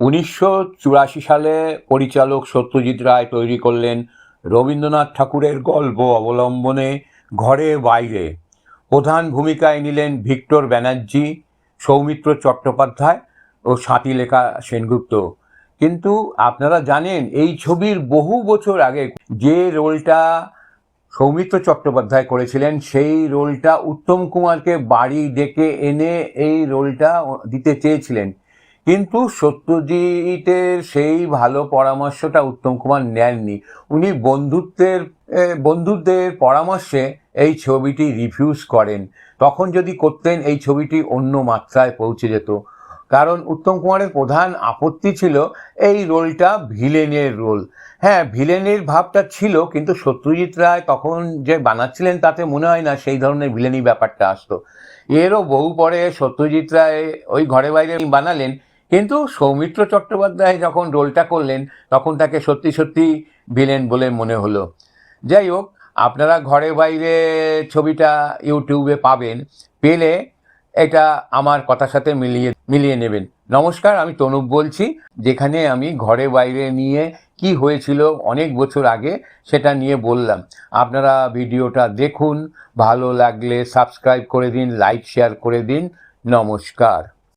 উনিশশো চুরাশি সালে পরিচালক সত্যজিৎ রায় তৈরি করলেন রবীন্দ্রনাথ ঠাকুরের গল্প অবলম্বনে ঘরে বাইরে। প্রধান ভূমিকায় নিলেন ভিক্টর ব্যানার্জি, সৌমিত্র চট্টোপাধ্যায় ও স্বাতিলেখা সেনগুপ্ত। কিন্তু আপনারা জানেন, এই ছবির বহু বছর আগে যে রোলটা সৌমিত্র চট্টোপাধ্যায় করেছিলেন, সেই রোলটা উত্তম কুমারকে বাড়ি ডেকে এনে এই রোলটা দিতে চেয়েছিলেন। কিন্তু সত্যজিতের সেই ভালো পরামর্শটা উত্তম কুমার নেননি। উনি বন্ধুত্বের বন্ধুদের পরামর্শে এই ছবিটি রিফিউজ করেন। তখন যদি করতেন, এই ছবিটি অন্য মাত্রায় পৌঁছে যেত। কারণ উত্তম কুমারের প্রধান আপত্তি ছিল এই রোলটা ভিলেনের রোল। হ্যাঁ ভিলেনের ভাবটা ছিল, কিন্তু সত্যজিৎ রায় তখন যে বানাচ্ছিলেন তাতে মনে হয় না সেই ধরনের ভিলেনি ব্যাপারটা আসতো। এরও বহু পরে সত্যজিৎ রায় ওই ঘরে বাইরে বানালেন কিন্তু সৌমিত্র চট্টোপাধ্যায় যখন রোলটা করলেন, তখন তাকে সত্যি সত্যি ভিলেন বলে মনে হলো। যাই হোক, আপনারা ঘরে বাইরে ছবিটা ইউটিউবে পাবেন, পেলে এটা আমার কথার সাথে মিলিয়ে মিলিয়ে নেবেন। নমস্কার, আমি তনুপ বলছি, যেখানে আমি ঘরে বাইরে নিয়ে কি হয়েছিল অনেক বছর আগে সেটা নিয়ে বললাম। আপনারা ভিডিওটা দেখুন, ভালো লাগলে সাবস্ক্রাইব করে দিন, লাইক, শেয়ার করে দিন। নমস্কার।